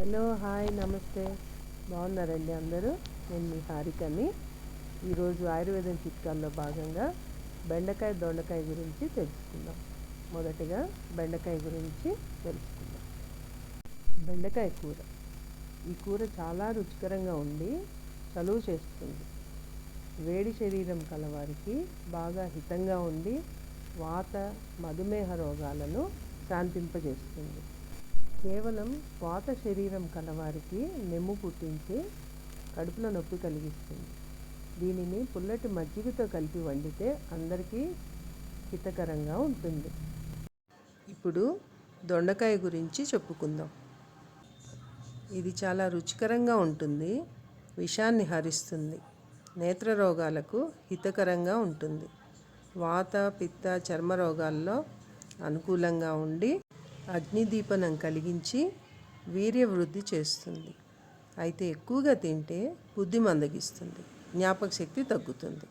Hello hi నమస్తే. బాగున్నారండి అందరూ? నేను మీ హారికని. ఈరోజు ఆయుర్వేదం చిట్కాల్లో భాగంగా బెండకాయ దొండకాయ గురించి తెలుసుకుందాం. మొదటగా బెండకాయ గురించి తెలుసుకుందాం. బెండకాయ కూర. ఈ కూర చాలా రుచికరంగా ఉండి చలువ చేస్తుంది. వేడి శరీరం కలవారికి బాగా హితంగా ఉండి వాత మధుమేహ రోగాలను శాంతింపజేస్తుంది. కేవలం పాత శరీరం కలవారికి నెమ్ము పుట్టించి కడుపులో నొప్పి కలిగిస్తుంది. దీనిని పుల్లటి మజ్జిగతో కలిపి వండితే అందరికీ హితకరంగా ఉంటుంది. ఇప్పుడు దొండకాయ గురించి చెప్పుకుందాం. ఇది చాలా రుచికరంగా ఉంటుంది విషాన్ని హరిస్తుంది నేత్ర రోగాలకు హితకరంగా ఉంటుంది. వాత పిత్త చర్మ రోగాల్లో అనుకూలంగా ఉండి అగ్నిదీపనం కలిగించి వీర్య వృద్ధి చేస్తుంది. అయితే ఎక్కువగా తింటే బుద్ధి మందగిస్తుంది. జ్ఞాపక శక్తి తగ్గుతుంది.